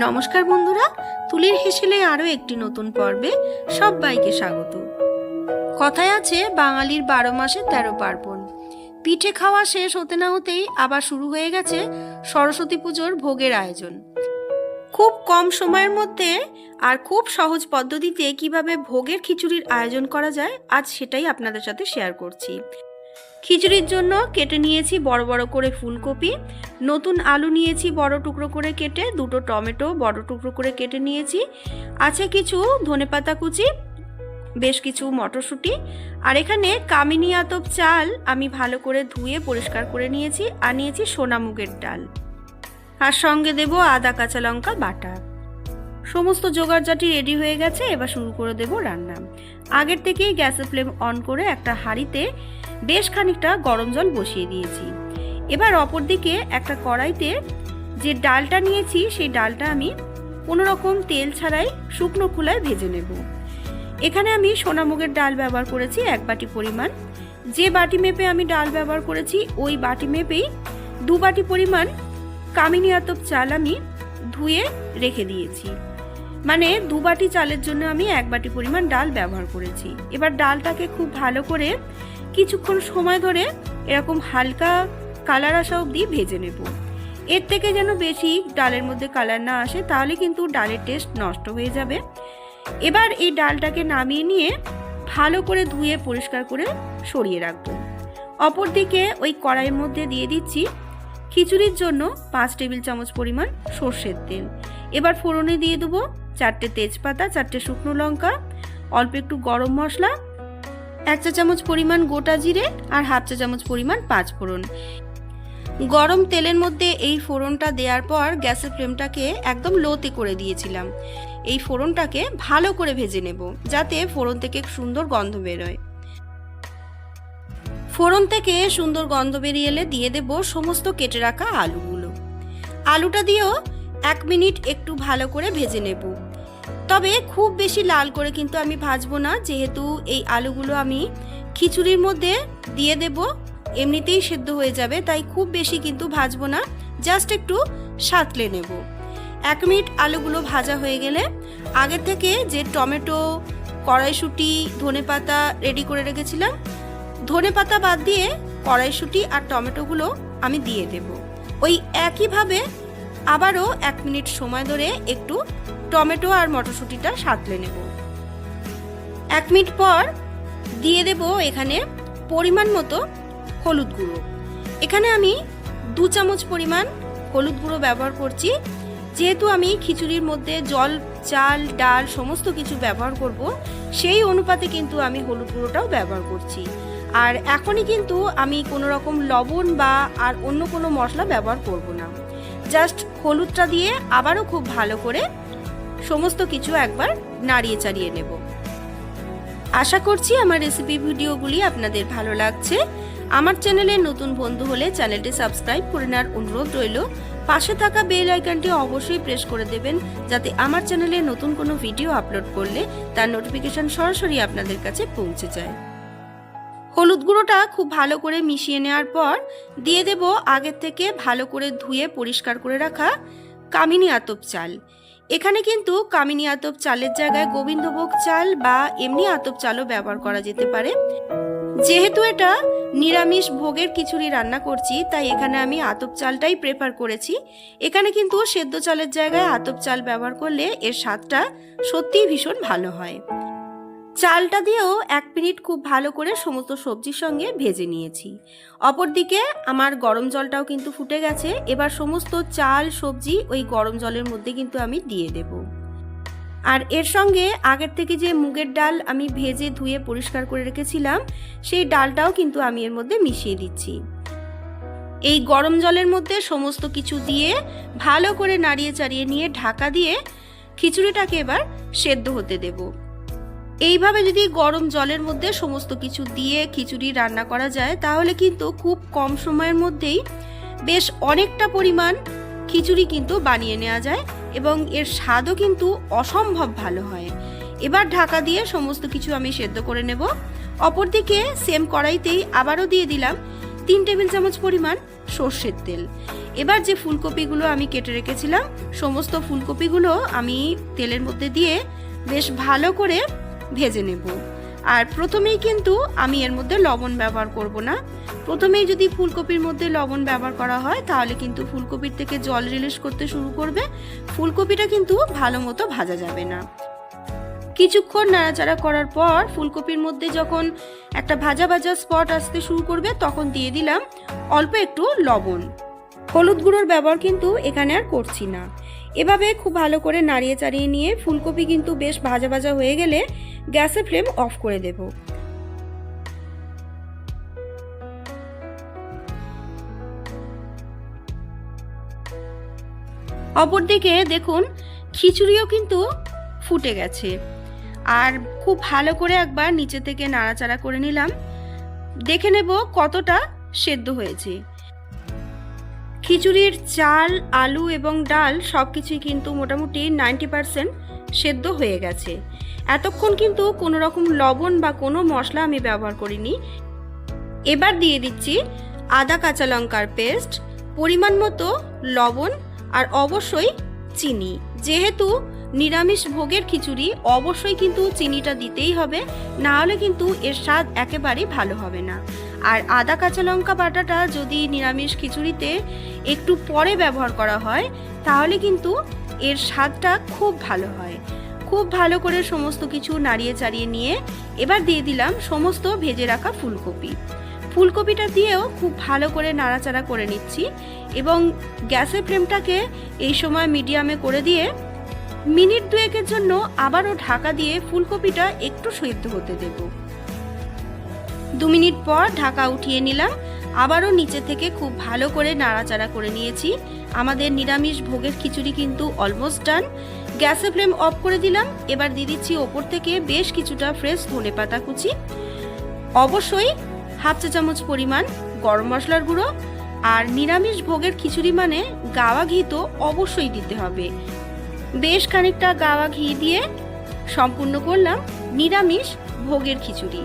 নমস্কার বন্ধুরা, তুলির হেসেলে আরও একটি নতুন পর্বে সবাইকে স্বাগত। কথায় আছে, বাঙালির বারো মাসে তেরো পার্বণ। পিঠে খাওয়া শেষ হতে না হতেই আবার শুরু হয়ে গেছে সরস্বতী পুজোর ভোগের আয়োজন। খুব কম সময়ের মধ্যে আর খুব সহজ পদ্ধতিতে কীভাবে ভোগের খিচুড়ির আয়োজন করা যায়, আজ সেটাই আপনাদের সাথে শেয়ার করছি। খিচুড়ির জন্য কেটে নিয়েছি বড় বড় করে ফুলকপি, নতুন আলু নিয়েছি বড় টুকরো করে কেটে, দুটো টমেটো বড় টুকরো করে কেটে নিয়েছি। আছে কিছু ধনেপাতা কুচি, বেশ কিছু মটরশুঁটি, আর এখানে কামিনী আতপ চাল আমি ভালো করে ধুয়ে পরিষ্কার করে নিয়েছি, আর নিয়েছি সোনামুগের ডাল। আর সঙ্গে দেব আদা কাঁচা লঙ্কা বাটা। সমস্ত জোগাড়জাটি রেডি হয়ে গেছে, এবার শুরু করে দেব রান্না। আগের থেকেই গ্যাসের ফ্লেম অন করে একটা হাঁড়িতে বেশ খানিকটা গরম জল বসিয়ে দিয়েছি। এবার অপর দিকে একটা কড়াইতে যে ডালটা নিয়েছি, সেই ডালটা আমি কোনো রকম তেল ছাড়াই শুকনো খোলায় ভেজে নেব। এখানে আমি সোনামুগের ডাল ব্যবহার করেছি এক বাটি পরিমাণ। যে বাটি মেপে আমি ডাল ব্যবহার করেছি, ওই বাটি মেপেই দু বাটি পরিমাণ কামিনী আতপ চাল আমি ধুয়ে রেখে দিয়েছি। মানে দু বাটি চালের জন্য আমি এক বাটি পরিমাণ ডাল ব্যবহার করেছি। এবার ডালটাকে খুব ভালো করে কিছুক্ষণ সময় ধরে এরকম হালকা কালার আসা অবধি ভেজে নেব। এর থেকে যেন বেশি ডালের মধ্যে কালার না আসে, তাহলে কিন্তু ডালের টেস্ট নষ্ট হয়ে যাবে। এবার এই ডালটাকে নামিয়ে নিয়ে ভালো করে ধুয়ে পরিষ্কার করে সরিয়ে রাখব। অপরদিকে ওই কড়াইয়ের মধ্যে দিয়ে দিচ্ছি খিচুড়ির জন্য পাঁচ টেবিল চামচ পরিমাণ সর্ষের তেল। এবার ফোড়নে দিয়ে দেবো চারটে তেজপাতা, চারটে শুকনো লঙ্কা, অল্প একটু গরম মশলা এক চা চামচ পরিমাণ গোটা জিরে আর হাফ চা চামচ পরিমাণ পাঁচ ফোড়ন। গরম তেলের মধ্যে এই ফোড়নটা দেওয়ার পর গ্যাসের ফ্লেমটাকে একদম লোতে করে দিয়েছিলাম। এই ফোড়নটাকে ভালো করে ভেজে নেব, যাতে ফোড়ন থেকে সুন্দর গন্ধ বেরোয়। ফোড়ন থেকে সুন্দর গন্ধ বেরিয়ে এলে দিয়ে দেব সমস্ত কেটে রাখা আলুগুলো। আলুটা দিয়েও এক মিনিট একটু ভালো করে ভেজে নেব। তবে খুব বেশি লাল করে কিন্তু আমি ভাজবো না, যেহেতু এই আলুগুলো আমি খিচুড়ির মধ্যে দিয়ে দেব, এমনিতেই সেদ্ধ হয়ে যাবে, তাই খুব বেশি কিন্তু ভাজবো না জাস্ট একটু সাঁতলে নেব। এক মিনিট আলুগুলো ভাজা হয়ে গেলে আগের থেকে যে টমেটো, কড়াইশুঁটি ধনে পাতা রেডি করে রেখেছিলাম ধনে পাতা বাদ দিয়ে কড়াইশুঁটি আর টমেটোগুলো আমি দিয়ে দেব। ওই একইভাবে আবারও এক মিনিট সময় ধরে একটু টমেটো আর মটরশুঁটিটা সাঁতলে নেব। এক মিনিট পর দিয়ে দেব এখানে পরিমাণ মতো হলুদ গুঁড়ো। এখানে আমি দু চামচ পরিমাণ হলুদ গুঁড়ো ব্যবহার করছি। যেহেতু আমি খিচুড়ির মধ্যে জল, চাল, ডাল সমস্ত কিছু ব্যবহার করব, সেই অনুপাতে কিন্তু আমি হলুদ গুঁড়োটাও ব্যবহার করছি। আর এখনই কিন্তু আমি কোনো রকম লবণ বা আর অন্য কোনো মশলা ব্যবহার করব না। জাস্ট হলুদটা দিয়ে আবারও খুব ভালো করে সমস্ত কিছু একবার নাড়িয়ে চাড়িয়ে নেব। আশা করছি আমার রেসিপি ভিডিওগুলি আপনাদের ভালো লাগছে। আমার চ্যানেলে নতুন বন্ধু হলে চ্যানেলটি সাবস্ক্রাইব করে নেওয়ার অনুরোধ রইল। পাশে থাকা বেল আইকনটি অবশ্যই প্রেস করে দেবেন, যাতে আমার চ্যানেলে নতুন কোনো ভিডিও আপলোড করলে তার নোটিফিকেশন সরাসরি আপনাদের কাছে পৌঁছে যায়। হলুদ গুঁড়োটা খুব ভালো করে মিশিয়ে নেওয়ার পর দিয়ে দেব আগের থেকে ভালো করে ধুয়ে পরিষ্কার করে রাখা কামিনী আতপ চাল। এখানে কিন্তু কামিনী আতপ চালের জায়গায় গোবিন্দভোগ চাল বা এমনি আতপ চালও ব্যবহার করা যেতে পারে। যেহেতু এটা নিরামিষ ভোগের খিচুড়ি রান্না করছি, তাই এখানে আমি আতপ চালটাই প্রেফার করেছি। এখানে কিন্তু সেদ্ধ চালের জায়গায় আতপ চাল ব্যবহার করলে এর স্বাদটা সত্যিই ভীষণ ভালো হয়। চালটা দিয়েও এক মিনিট খুব ভালো করে সমস্ত সবজির সঙ্গে ভেজে নিয়েছি। অপরদিকে আমার গরম জলটাও কিন্তু ফুটে গেছে, এবার সমস্ত চাল, সবজি ওই গরম জলের মধ্যে কিন্তু আমি দিয়ে দেব। আর এর সঙ্গে আগের থেকে যে মুগের ডাল আমি ভেজে ধুয়ে পরিষ্কার করে রেখেছিলাম, সেই ডালটাও কিন্তু আমি এর মধ্যে মিশিয়ে দিচ্ছি। এই গরম জলের মধ্যে সমস্ত কিছু দিয়ে ভালো করে নাড়িয়ে চাড়িয়ে নিয়ে ঢাকা দিয়ে খিচুড়িটাকে এবার সেদ্ধ হতে দেবো। এইভাবে যদি গরম জলের মধ্যে সমস্ত কিছু দিয়ে খিচুড়ি রান্না করা যায়, তাহলে কিন্তু খুব কম সময়ের মধ্যেই বেশ অনেকটা পরিমাণ খিচুড়ি কিন্তু বানিয়ে নেওয়া যায় এবং এর স্বাদও কিন্তু অসম্ভব ভালো হয়। এবার ঢাকা দিয়ে সমস্ত কিছু আমি সেদ্ধ করে নেব। অপরদিকে সেম কড়াইতেই আবারও দিয়ে দিলাম তিন টেবিল চামচ পরিমাণ সর্ষের তেল। এবার যে ফুলকপিগুলো আমি কেটে রেখেছিলাম, সমস্ত ফুলকপিগুলো আমি তেলের মধ্যে দিয়ে বেশ ভালো করে ভেজে নেব। আর প্রথমেই কিন্তু আমি এর মধ্যে লবণ ব্যবহার করব না। প্রথমেই যদি ফুলকপির মধ্যে লবণ ব্যবহার করা হয়, তাহলে কিন্তু ফুলকপির থেকে জল রিলিজ করতে শুরু করবে। ফুলকপিটা কিন্তু ভালো মতো ভাজা যাবে না। কিছুক্ষণ নাড়াচাড়া করার পর ফুলকপির মধ্যে যখন একটা ভাজা ভাজা স্পট আসতে শুরু করবে, তখন দিয়ে দিলাম অল্প একটু লবণ। হলুদ গুঁড়োর ব্যবহার কিন্তু এখানে আর করছি না। এভাবে খুব ভালো করে নাড়িয়ে চাড়িয়ে নিয়ে ফুলকপি কিন্তু বেশ ভাজা ভাজা হয়ে গেলে গ্যাসের ফ্লেম অফ করে দেব। অপরদিকে দেখুন, খিচুড়িও কিন্তু ফুটে গেছে। আর খুব ভালো করে একবার নিচে থেকে নাড়াচাড়া করে নিলাম। দেখে নেব কতটা সেদ্ধ হয়েছে। খিচুড়ির চাল, আলু এবং ডাল সব কিছুই কিন্তু মোটামুটি নাইনটি পারসেন্ট সেদ্ধ হয়ে গেছে। এতক্ষণ কিন্তু কোনো রকম লবণ বা কোনো মশলা আমি ব্যবহার করিনি। এবার দিয়ে দিচ্ছি আদা কাঁচা লঙ্কার পেস্ট, পরিমাণ মতো লবণ আর অবশ্যই চিনি। যেহেতু নিরামিষ ভোগের খিচুড়ি, অবশ্যই কিন্তু চিনিটা দিতেই হবে, না হলে কিন্তু এর স্বাদ একেবারেই ভালো হবে না। আর আদা কাঁচা লঙ্কা বাটাটা যদি নিরামিষ খিচুড়িতে একটু পরে ব্যবহার করা হয়, তাহলে কিন্তু এর স্বাদটা খুব ভালো হয়। খুব ভালো করে সমস্ত কিছু নাড়িয়ে চাড়িয়ে নিয়ে এবার দিয়ে দিলাম সমস্ত ভেজে রাখা ফুলকপি। ফুলকপিটা দিয়েও খুব ভালো করে নাড়াচাড়া করে নিচ্ছি এবং গ্যাসের ফ্লেমটাকে এই সময় মিডিয়ামে করে দিয়ে মিনিট দুয়েকের জন্য আবারও ঢাকা দিয়ে ফুলকপিটা একটু সেদ্ধ হতে দেব। দু মিনিট পর ঢাকা উঠিয়ে নিলাম। আবারও নিচে থেকে খুব ভালো করে নাড়াচাড়া করে নিয়েছি। আমাদের নিরামিষ ভোগের খিচুড়ি কিন্তু অলমোস্ট ডান গ্যাসে ফ্লেম অফ করে দিলাম। এবার দিয়ে দিচ্ছি ওপর থেকে বেশ কিছুটা ফ্রেশ ধনে পাতা কুচি। অবশ্যই হাফ চা চামচ পরিমাণ গরম মশলার গুঁড়ো। আর নিরামিষ ভোগের খিচুড়ি মানে গাওয়া ঘি তো অবশ্যই দিতে হবে। বেশ খানিকটা গাওয়া ঘি দিয়ে সম্পূর্ণ করলাম নিরামিষ ভোগের খিচুড়ি।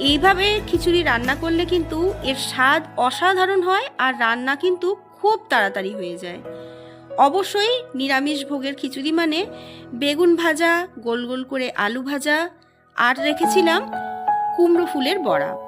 এইভাবে খিচুড়ি রান্না করলে কিন্তু এর স্বাদ অসাধারণ হয় আর রান্না কিন্তু খুব তাড়াতাড়ি হয়ে যায়। অবশ্যই নিরামিষ ভোগের খিচুড়ি মানে বেগুন ভাজা, গোল গোল করে আলু ভাজা, আর রেখেছিলাম কুমড়ো ফুলের বড়া।